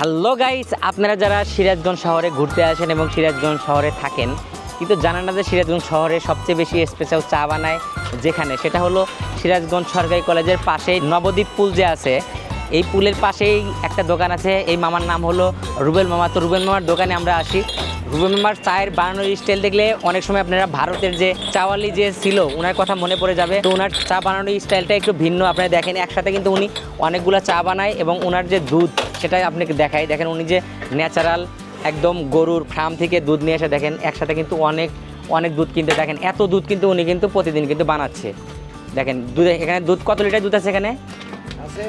Hello guys, আপনারা যারা সিরাজগঞ্জ শহরে ঘুরতে আসেন এবং সিরাজগঞ্জ শহরে থাকেন, কিন্তু জানেন না যে সিরাজগঞ্জ শহরে সবচেয়ে বেশি স্পেশাল চা বানায় যেখানে? সেটা হলো সিরাজগঞ্জ সরকারি কলেজের পাশেই নবদ্বীপ পুল যে আছে, এই পুলের পাশেই একটা দোকান আছে, এই মামার নাম হলো রুবেল মামা। তো রুবেল মামার দোকানে আমরা আসি। রুবেল মামার চায়ের বানানোর স্টাইল দেখলে অনেক সময় আপনারা ভারতের যে চাওয়ালি যে ছিল ওনার কথা মনে পড়ে যাবে। তো ওনার চা বানানোর স্টাইলটা একটু ভিন্ন, আপনারা দেখেন, একসাথে কিন্তু উনি অনেকগুলো চা বানায় এবং ওনার যে দুধ সেটাই আপনাকে দেখাই। দেখেন উনি যে ন্যাচারাল একদম গরুর ফার্ম থেকে দুধ নিয়ে এসে দেখেন একসাথে কিন্তু অনেক অনেক দুধ কিনতে দেখেন এত দুধ কিন্তু উনি কিন্তু প্রতিদিন কিন্তু বানাচ্ছে। দেখেন দুধ এখানে দুধ কত লিটার দুধ আছে এখানে? আছে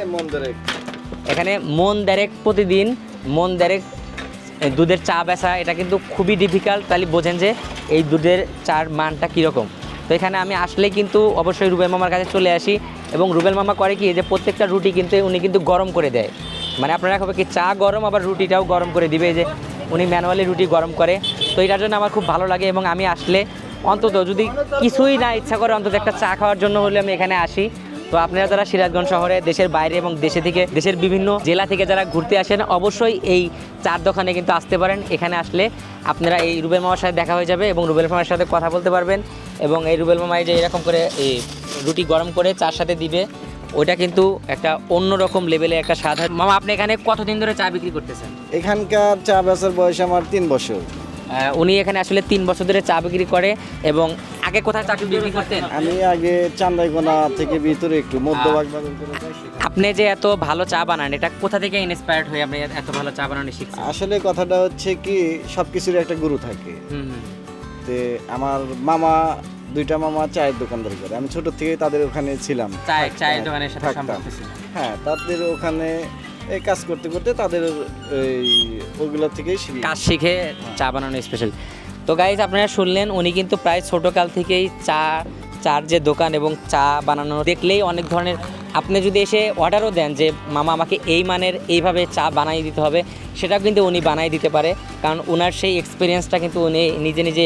এখানে মন দেরেক প্রতিদিন মন দেরেক দুধের চা বেচা এটা কিন্তু খুবই ডিফিকাল্ট তাহলে বোঝেন যে এই দুধের চার মানটা কীরকম। তো এখানে আমি আসলেই কিন্তু অবশ্যই রুবেল মামার কাছে চলে আসি এবং রুবেল মামা করে কি যে প্রত্যেকটা রুটি কিন্তু উনি কিন্তু গরম করে দেয়। মানে আপনারা হবে কি চা গরম, আবার রুটিটাও গরম করে দিবে? যে উনি ম্যানুয়ালি রুটি গরম করে। তো এটার জন্য আমার খুব ভালো লাগে এবং আমি আসলে অন্তত যদি কিছুই না ইচ্ছা করে অন্তত একটা চা খাওয়ার জন্য হলে আমি এখানে আসি। তো আপনারা যারা সিরাজগঞ্জ শহরে দেশের বাইরে এবং দেশে থেকে, দেশের বিভিন্ন জেলা থেকে যারা ঘুরতে আসেন, অবশ্যই এই চার দোকানে কিন্তু আসতে পারেন। এখানে আসলে আপনারা এই রুবেল মামার সাথে দেখা হয়ে যাবে এবং রুবেল মামার সাথে কথা বলতে পারবেন এবং এই রুবেল মামাই যে এরকম করে এই রুটি গরম করে চার সাথে দিবে। ওইটা কিন্তু একটা অন্যরকম লেভেলে একটা সাধারণ মামা আপনি এখানে কতদিন ধরে চা বিক্রি করতেছেন? এখানকার চা বেচার বয়স আমার তিন বছর। উনি এখানে আসলে তিন বছর ধরে চা বিক্রি করে এবং আগে কোথায় চা বিক্রি করতেন? আমি আগে চান্দাইকোনা থেকে ভিতরে একটু মধ্যভাগ বাজার করে যাই। আপনি যে এত ভালো চা বানান এটা কোথা থেকে ইন্সপায়ার্ড হয়ে আপনি এত ভালো চা বানানো শিখছেন? আসলে কথাটা হচ্ছে কি সবকিছুর একটা গুরু থাকে। হুম হুম। তে আমার মামা দুইটা মামা চায়ের দোকানদার করে। আমি ছোট থেকে তাদের ওখানে ছিলাম। চায় চায়ের দোকানের সাথে সম্পর্ক ছিল। হ্যাঁ তাদের ওখানে এই কাজ করতে করতে তাদের এই ওগুলো থেকেই শিখি। কাজ শিখে চা বানানো স্পেশাল তো গাইজ আপনারা শুনলেন উনি কিন্তু প্রায় ছোটোকাল থেকেই চা চার যে দোকান এবং চা বানানো দেখলেই অনেক ধরনের আপনি যদি এসে অর্ডারও দেন যে, মামা, আমাকে এই মানের এইভাবে চা বানাই দিতে হবে সেটা কিন্তু উনি বানাই দিতে পারে। কারণ ওনার সেই এক্সপিরিয়েন্সটা কিন্তু উনি নিজে নিজে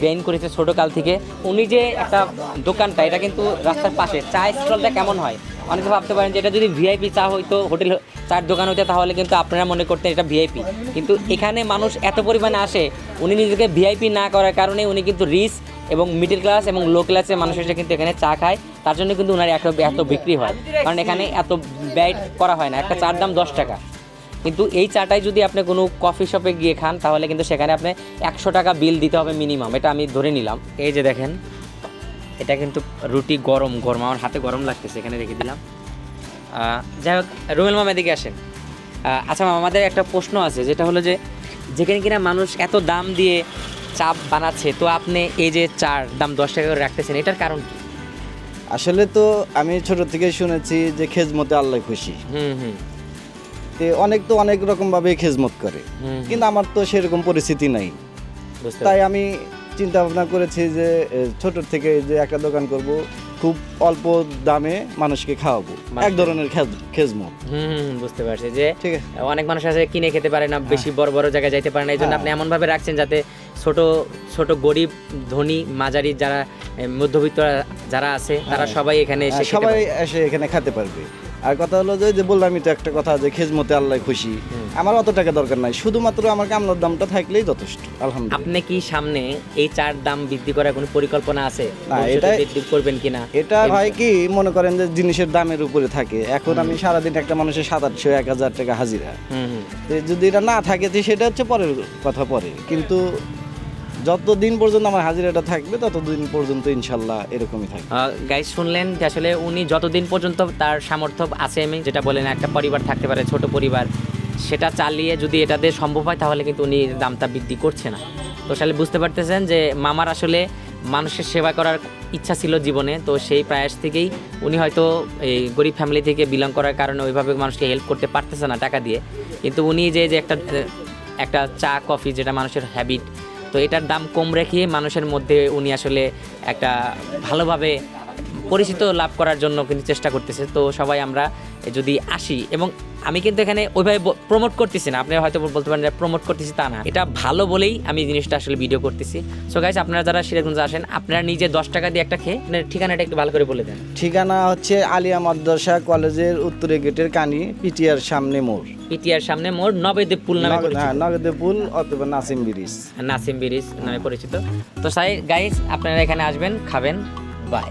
গ্রেন করেছে ছোটোকাল থেকে। উনি যে একটা দোকানটা, এটা কিন্তু রাস্তার পাশে, চা স্টলটা কেমন হয়? অনেকে ভাবতে পারেন যে, এটা যদি ভিআইপি চা হইতো, হোটেল, চার দোকান হইতো, তাহলে কিন্তু আপনারা মনে করতেন এটা ভিআইপি কিন্তু এখানে মানুষ এত পরিমাণে আসে, উনি নিজেকে ভিআইপি না করার কারণে উনি কিন্তু রিচ এবং মিডল ক্লাস এবং লো ক্লাসের মানুষ এসে কিন্তু এখানে চা খায়। তার জন্য কিন্তু ওনার এত এত বিক্রি হয়। কারণ এখানে এত ব্যয় করা হয় না। একটা চার দাম দশ টাকা। কিন্তু এই চাটাই যদি আপনি কোনো কফি শপে গিয়ে খান তাহলে কিন্তু সেখানে আপনি একশো টাকা বিল দিতে হবে মিনিমাম এটা আমি ধরে নিলাম। এই যে দেখেন এটা কিন্তু রুটি গরম গরম। আমার হাতে গরম লাগতেছে এখানে রেখে দিলাম। যাই হোক রুমেল মামা এদিকে আসেন। আচ্ছা মামা, আমাদের একটা প্রশ্ন আছে যেটা হলো যে যেখানে কিনা মানুষ এত দাম দিয়ে চা বানাচ্ছে তো আপনি এই যে চার দাম দশ টাকা করে রাখতেছেন এটার কারণ কি? আসলে তো আমি ছোট থেকে শুনেছি যে খেজমতে আল্লাহ খুশি। হুম হুম। তে অনেক তো অনেক রকম ভাবে খেজমত করে। কিন্তু আমার তো সেরকম পরিস্থিতি নাই। তাই আমি চিন্তা ভাবনা করেছি যে ছোট থেকে যে একটা দোকান করব খুব অল্প দামে মানুষকে খাওয়াবো। এক ধরনের খেজ- খেজমত। হুম বুঝতে পারছি যে অনেক মানুষ আছে কিনে খেতে পারে না বেশি বড় বড় জায়গায় যাইতে পারে না। এই জন্য হ্যাঁ। আপনি এমন ভাবে রাখছেন যাতে ছোট ছোট গরিব ধনী মাঝারি যারা মধ্যবিত্ত যারা আছে তারা হ্যাঁ। সবাই এখানে এসে হ্যাঁ, সবাই এসে এখানে খেতে পারবে। আর কথা হলো যে বললামই তো একটা কথা যে খেজমতে আল্লাহ খুশি। আমার অত টাকা দরকার নাই। শুধুমাত্র আমার কামলার দামটা থাকলেই যথেষ্ট আলহামদুলিল্লাহ। আপনি কি সামনে এই চার দাম বৃদ্ধি করার কোনো পরিকল্পনা আছে? না, এটাই- বৃদ্ধি করবেন কিনা? এটা ভাই কি মনে করেন যে জিনিসের দামের উপরে থাকে। এখন আমি সারাদিন একটা মানুষের সাত আটশো এক হাজার টাকা হাজিরা। যদি এটা না থাকে তো সেটা হচ্ছে পরের কথা পরে। কিন্তু যতদিন পর্যন্ত আমার হাজিরাটা থাকবে, ততদিন পর্যন্ত ইনশাল্লাহ এরকমই থাকবে। গাইজ শুনলেন যে আসলে উনি যতদিন পর্যন্ত তার সামর্থ্য আছে, আমি যেটা বলেন, একটা পরিবার থাকতে পারে, ছোট পরিবার, সেটা চালিয়ে যদি এটাতে সম্ভব হয়, তাহলে কিন্তু উনি দামটা বৃদ্ধি করছে না। তো আসলে বুঝতে পারতেছেন যে মামার আসলে মানুষের সেবা করার ইচ্ছা ছিল জীবনে, তো সেই প্রয়াস থেকেই উনি হয়তো এই গরিব ফ্যামিলি থেকে বিলং করার কারণে ওইভাবে মানুষকে হেল্প করতে পারতেছে না টাকা দিয়ে। কিন্তু উনি যে যে একটা একটা চা কফি যেটা মানুষের হ্যাবিট তো এটার দাম কম রেখে মানুষের মধ্যে উনি আসলে একটা ভালোভাবে পরিচিত লাভ করার জন্য কিন্তু চেষ্টা করতেছে। তো সবাই আমরা যদি আসি এবং আমি কিন্তু এখানে ওইভাবে প্রমোট করতেছি না। আপনি হয়তো বলতে পারেন প্রমোট করতেছি তা না। এটা ভালো বলেই আমি জিনিসটা আসলে ভিডিও করতেছি। সো গাইস আপনারা যারা সিরাজগঞ্জে আসেন আপনারা নিজে দশ টাকা দিয়ে একটা খেয়ে ঠিকানাটা একটু ভালো করে বলে দেন। ঠিকানা হচ্ছে আলিয়া মাদ্রাসা কলেজের উত্তরে গেটের কানি পিটিআর সামনে মোড়। পিটিআর সামনে মোড় নবেদেব পুল নামে পরিচিত। নগদে পুল অথবা নাসিম ব্রিজ। নাসিম বিরিজ নামে পরিচিত। তো সাই গাইস আপনারা এখানে আসবেন খাবেন বাই